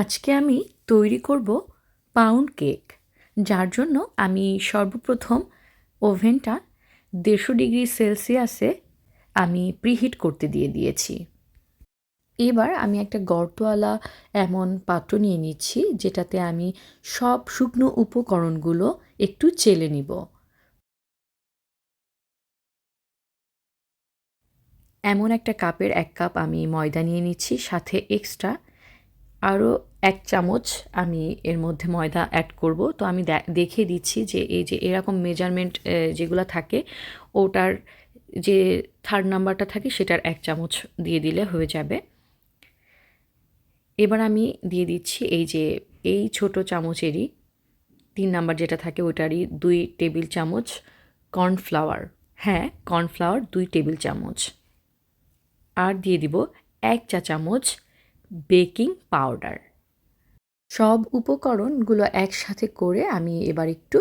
আজকে আমি তৈরি করব পাউন্ড কেক যার জন্য আমি সর্বপ্রথম ওভেনটা দেড়শো ডিগ্রি সেলসিয়াসে আমি প্রিহিট করতে দিয়ে দিয়েছি। এবার আমি একটা গর্তওয়ালা এমন পাত্র নিয়ে নিচ্ছি, যেটাতে আমি সব শুকনো উপকরণগুলো একটু চেলে নিব। এমন একটা কাপের এক কাপ আমি ময়দা নিয়ে নিচ্ছি, সাথে এক্সট্রা আরও এক চামচ আমি এর মধ্যে ময়দা অ্যাড করব। তো আমি দেখিয়ে দিচ্ছি যে এই যে এরকম মেজারমেন্ট যেগুলো থাকে, ওটার যে থার্ড নাম্বারটা থাকে, সেটার এক চামচ দিয়ে দিলে হয়ে যাবে। এবার আমি দিয়ে দিচ্ছি এই যে এই ছোট চামচেরই তিন নাম্বার যেটা থাকে, ওটারই দুই টেবিল চামচ কর্নফ্লাওয়ার হ্যাঁ কর্নফ্লাওয়ার দুই টেবিল চামচ। আর দিয়ে দিব এক চা চামচ বেকিং পাউডার। সব উপকরণগুলো একসাথে করে আমি এবার একটু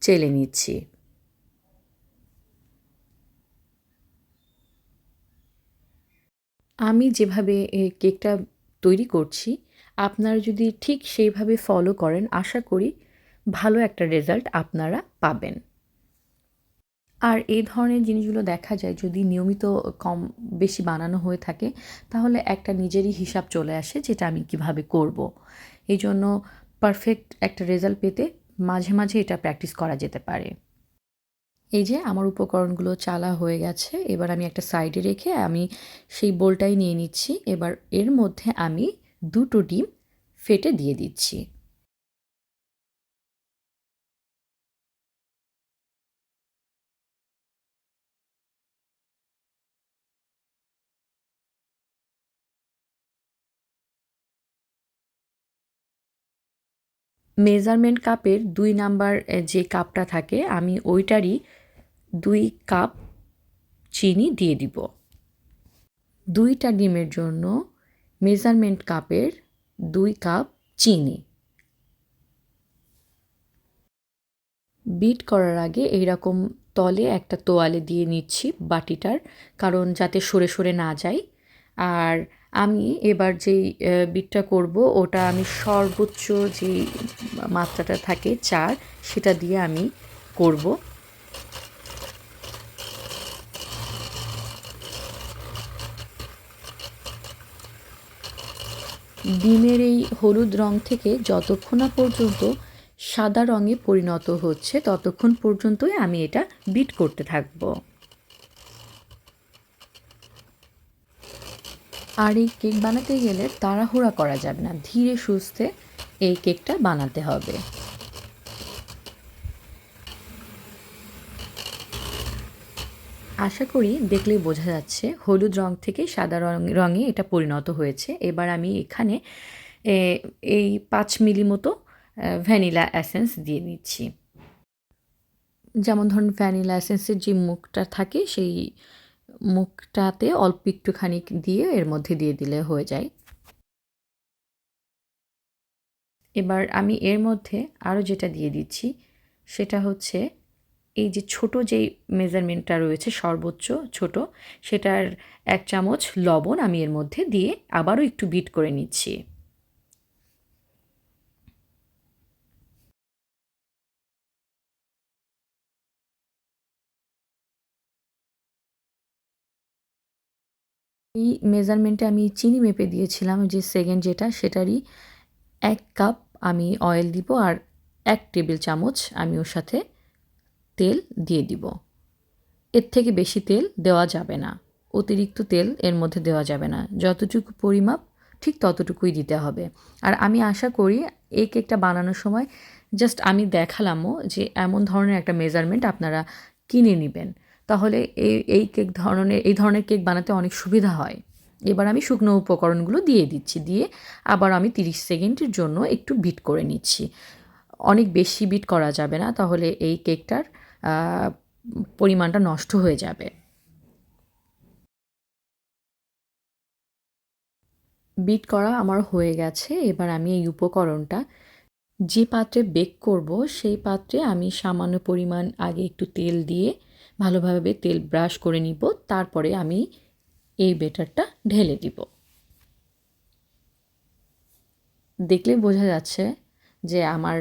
চেলে নিচ্ছি। আমি যেভাবে কেকটা তৈরি করছি, আপনারা যদি ঠিক সেইভাবে ফলো করেন, আশা করি ভালো একটা রেজাল্ট আপনারা পাবেন। আর এই ধরনের জিনিসগুলো দেখা যায় যদি নিয়মিত কম বেশি বানানো হয়ে থাকে, তাহলে একটা নিজেরই হিসাব চলে আসে যেটা আমি কীভাবে করব। এই জন্য পারফেক্ট একটা রেজাল্ট পেতে মাঝে মাঝে এটা প্র্যাকটিস করা যেতে পারে। এই যে আমার উপকরণগুলো চালা হয়ে গেছে, এবার আমি একটা সাইডে রেখে আমি সেই বোলটাই নিয়ে নিচ্ছি। এবার এর মধ্যে আমি দুটো ডিম ফেটে দিয়ে দিচ্ছি। মেজারমেন্ট কাপের দুই নাম্বার যে কাপটা থাকে, আমি ওইটারই দুই কাপ চিনি দিয়ে দিব। দুইটা ডিমের জন্য মেজারমেন্ট কাপের দুই কাপ চিনি। বিট করার আগে এইরকম তলে একটা তোয়ালে দিয়ে নিচ্ছি বাটিটার, কারণ যাতে সরে সরে না যায়। আর আমি এবার যেই বিটটা করব, ওটা আমি সর্বোচ্চ যে মাত্রাটা থাকে চার, সেটা দিয়ে আমি করব। ডিমের এই হলুদ রং থেকে যতক্ষণ না পর্যন্ত সাদা রঙে পরিণত হচ্ছে, ততক্ষণ পর্যন্তই আমি এটা বিট করতে থাকব। আর এই কেক বানাতে গেলে তাড়াহুড়া করা যাবে না। ধীরে সুস্থে এই কেকটা বানাতে হবে। আশা করি দেখলেই বোঝা যাচ্ছে, হলুদ রং থেকে সাদা রং, রঙে এটা পরিণত হয়েছে। এবার আমি এখানে এই পাঁচ মিলি মতো ভ্যানিলা অ্যাসেন্স দিয়ে নিচ্ছি। যেমন ধরুন, ভ্যানিলা অ্যাসেন্সের যে মুখটা থাকে, সেই মুখটাতে অল্প একটুখানি দিয়ে এর মধ্যে দিয়ে দিলে হয়ে যায়। এবার আমি এর মধ্যে আরও যেটা দিয়ে দিচ্ছি, সেটা হচ্ছে এই যে ছোট যেই মেজারমেন্টটা রয়েছে, সর্বোচ্চ ছোট, সেটার এক চামচ লবণ আমি এর মধ্যে দিয়ে আবারও একটু বিট করে নিচ্ছি। এই মেজারমেন্টে আমি চিনি মেপে দিয়েছিলাম যে সেকেন্ড যেটা সেটারই এক কাপ আমি অয়েল দিব আর এক টেবিল চামচ আমি ওর সাথে তেল দিয়ে দিব। এর থেকে বেশি তেল দেওয়া যাবে না। অতিরিক্ত তেল এর মধ্যে দেওয়া যাবে না। যতটুকু পরিমাপ, ঠিক ততটুকুই দিতে হবে। আর আমি আশা করি এই কেকটা বানানোর সময় জাস্ট আমি দেখালামও যে এমন ধরনের একটা মেজারমেন্ট আপনারা কিনে নেবেন। তাহলে এই এই কেক ধরনের, এই ধরনের কেক বানাতে অনেক সুবিধা হয়। এবার আমি শুকনো উপকরণগুলো দিয়ে দিচ্ছি, দিয়ে আবার আমি তিরিশ সেকেন্ডের জন্য একটু বিট করে নিচ্ছি। অনেক বেশি বিট করা যাবে না, তাহলে এই কেকটার পরিমাণটা নষ্ট হয়ে যাবে। বিট করা আমার হয়ে গেছে, এবার আমি এই উপকরণটা যে পাত্রে বেক করব, সেই পাত্রে আমি সামান্য পরিমাণ আগে একটু তেল দিয়ে ভালোভাবে তেল ব্রাশ করে নিব, তারপরে আমি এই বেটারটা ঢেলে দিব। দেখলেই বোঝা যাচ্ছে যে আমার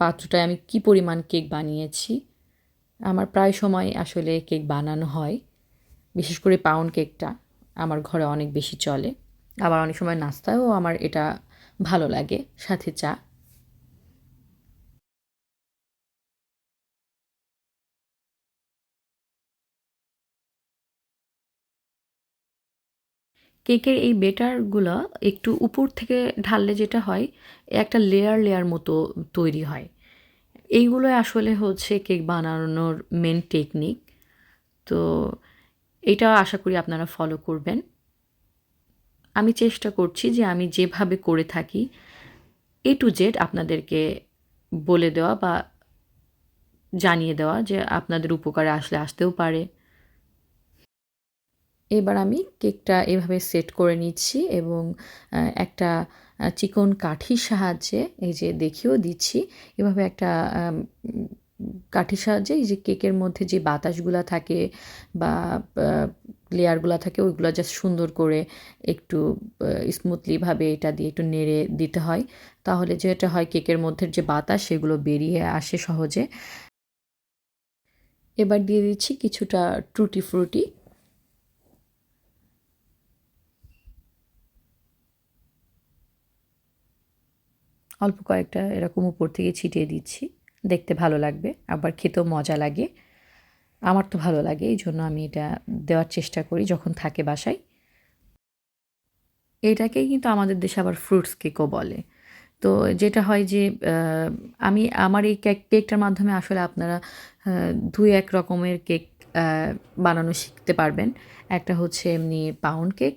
পাত্রটায় আমি কি পরিমাণ কেক বানিয়েছি। আমার প্রায় সময় আসলে কেক বানানো হয়, বিশেষ করে পাউন্ড কেকটা আমার ঘরে অনেক বেশি চলে। আবার অনেক সময় নাস্তায়ও আমার এটা ভালো লাগে, সাথে চা। কেকের এই বেটারগুলো একটু উপর থেকে ঢাললে যেটা হয়, একটা লেয়ার লেয়ার মতো তৈরি হয়। এইগুলো আসলে হচ্ছে কেক বানানোর মেন টেকনিক তো এটা আশা করি আপনারা ফলো করবেন। আমি চেষ্টা করছি যে আমি যেভাবে করে থাকি এ টু জেড আপনাদেরকে বলে দেওয়া বা জানিয়ে দেওয়া যে আপনাদের উপকারে আসলে আসতেও পারে। এবার আমি কেকটা এভাবে সেট করে নিচ্ছি এবং একটা চিকন কাঠির সাহায্যে এই যে দেখিয়েও দিচ্ছি। এভাবে একটা কাঠির সাহায্যে এই যে কেকের মধ্যে যে বাতাসগুলো থাকে বা লেয়ারগুলো থাকে ওইগুলো জাস্ট সুন্দর করে একটু স্মুথলিভাবে এটা দিয়ে একটু নেড়ে দিতে হয়। তাহলে যেটা হয় কেকের মধ্যে যে বাতাস সেগুলো বেরিয়ে আসে সহজে। এবার দিয়ে দিচ্ছি কিছুটা ট্রুটি ফ্রুটি অল্প কয়েকটা এরকম উপর থেকে ছিটিয়ে দিচ্ছি। দেখতে ভালো লাগবে, আবার খেতেও মজা লাগে। আমার তো ভালো লাগে, এই জন্য আমি এটা দেওয়ার চেষ্টা করি যখন থাকে বাসায়। এটাকেই কিন্তু আমাদের দেশে আবার ফ্রুটস কেকও বলে। তো যেটা হয় যে আমি, আমার এই কেক কেকটার মাধ্যমে আসলে আপনারা দুই এক রকমের কেক বানানো শিখতে পারবেন। একটা হচ্ছে এমনি পাউন্ড কেক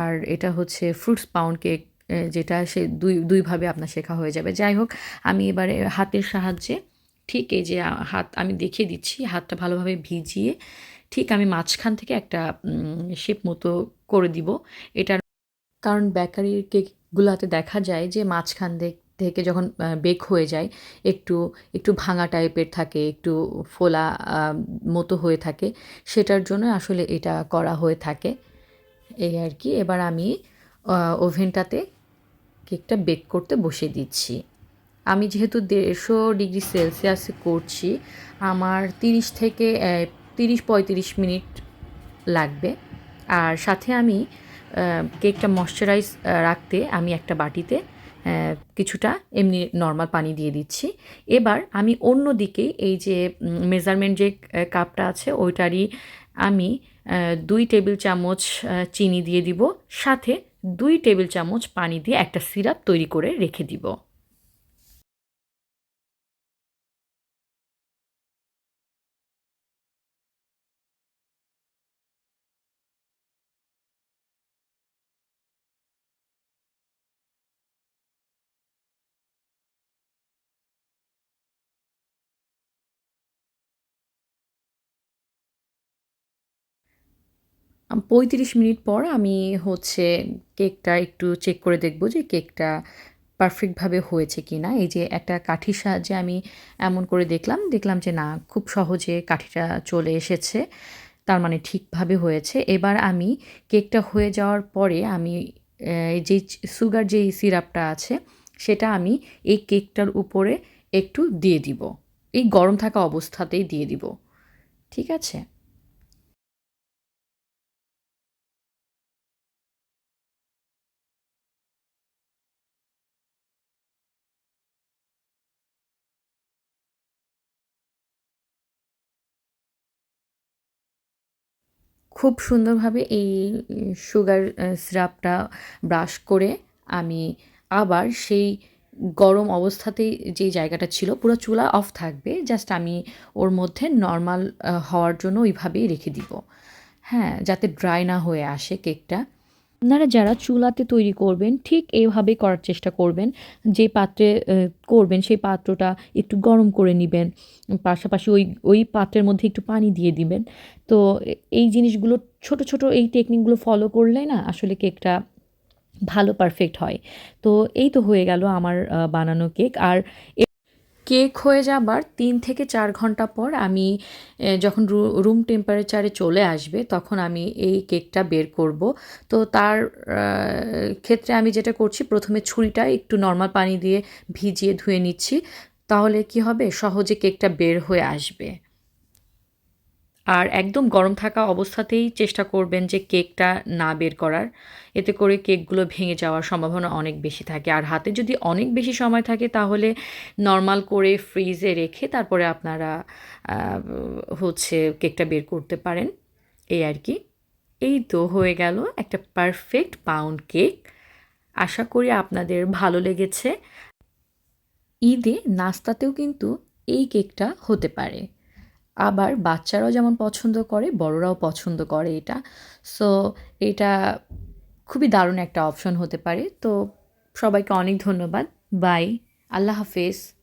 আর এটা হচ্ছে ফ্রুটস পাউন্ড কেক যেটা সে দুই, দুইভাবে আপনার শেখা হয়ে যাবে। যাই হোক, আমি এবারে হাতের সাহায্যে ঠিক এই যে হাত আমি দেখিয়ে দিচ্ছি, হাতটা ভালোভাবে ভিজিয়ে ঠিক আমি মাঝখান থেকে একটা শেপ মতো করে দিব। এটার কারণ বেকারির কেকগুলোতে দেখা যায় যে, মাঝখান থেকে যখন বেক হয়ে যায়, একটু একটু ভাঙা টাইপের থাকে, একটু ফোলা মতো হয়ে থাকে, সেটার জন্য আসলে এটা করা হয়ে থাকে। এই আর কি, এবার আমি ওভেনটাতে কেকটা বেক করতে বসিয়ে দিচ্ছি। আমি যেহেতু দেড়শো ডিগ্রি সেলসিয়াসে করছি, আমার তিরিশ থেকে তিরিশ পঁয়ত্রিশ মিনিট লাগবে। আর সাথে আমি কেকটা ময়শ্চারাইজ রাখতে আমি একটা বাটিতে কিছুটা এমনি নর্মাল পানি দিয়ে দিচ্ছি। এবার আমি অন্য দিকে এই যে মেজারমেন্ট যে কাপটা আছে ওইটারই আমি দুই টেবিল চামচ চিনি দিয়ে দিব। সাথে দুই টেবিল চামচ পানি দিয়ে একটা সিরাপ তৈরি করে রেখে দিব। পঁয়ত্রিশ মিনিট পর আমি হচ্ছে কেকটা একটু চেক করে দেখব যে কেকটা পারফেক্টভাবে হয়েছে কি না এই যে একটা কাঠির সাহায্যে আমি এমন করে দেখলাম দেখলাম যে না, খুব সহজে কাঠিটা চলে এসেছে, তার মানে ঠিকভাবে হয়েছে। এবার আমি কেকটা হয়ে যাওয়ার পরে আমি যে সুগার যেই সিরাপটা আছে, সেটা আমি এই কেকটার উপরে একটু দিয়ে দিব। এই গরম থাকা অবস্থাতেই দিয়ে দিব। ঠিক আছে? খুব সুন্দরভাবে এই সুগার সিরাপটা ব্রাশ করে আমি আবার সেই গরম অবস্থাতেই যে জায়গাটা ছিল, পুরো চুলা অফ থাকবে জাস্ট আমি ওর মধ্যে নর্মাল হওয়ার জন্য ওইভাবেই রেখে দিব। হ্যাঁ যাতে ড্রাই না হয়ে আসে কেকটা আপনারা যারা চুলাতে তৈরি করবেন, ঠিক এইভাবেই করার চেষ্টা করবেন। যে পাত্রে করবেন, সেই পাত্রটা একটু গরম করে নেবেন। পাশাপাশি ওই ওই পাত্রের মধ্যে একটু পানি দিয়ে দিবেন। তো এই জিনিসগুলো ছোট ছোট এই টেকনিকগুলো ফলো করলে না আসলে কেকটা ভালো পারফেক্ট হয়। তো এই তো হয়ে গেল আমার বানানো কেক আর কেক হয়ে যাবার তিন থেকে চার ঘণ্টা পর আমি যখন রুম টেম্পারেচারে চলে আসবে, তখন আমি এই কেকটা বের করব। তো তার ক্ষেত্রে আমি যেটা করছি, প্রথমে ছুরিটা একটু নর্মাল পানি দিয়ে ভিজিয়ে ধুয়ে নিচ্ছি। তাহলে কি হবে? সহজে কেকটা বের হয়ে আসবে। আর একদম গরম থাকা অবস্থাতেই চেষ্টা করবেন যে কেকটা না বের করার। এতে করে কেকগুলো ভেঙে যাওয়ার সম্ভাবনা অনেক বেশি থাকে। আর হাতে যদি অনেক বেশি সময় থাকে তাহলে নর্মাল করে ফ্রিজে রেখে তারপরে আপনারা হচ্ছে কেকটা বের করতে পারেন। এই আর কি। এই তো হয়ে গেল একটা পারফেক্ট পাউন্ড কেক আশা করি আপনাদের ভালো লেগেছে। ঈদে নাস্তাতেও কিন্তু এই কেকটা হতে পারে। আবার বাচ্চারাও যেমন পছন্দ করে, বড়রাও পছন্দ করে এটা। সো এটা খুবই দারুণ একটা অপশন হতে পারে। তো সবাইকে অনেক ধন্যবাদ। বাই আল্লাহ হাফেজ।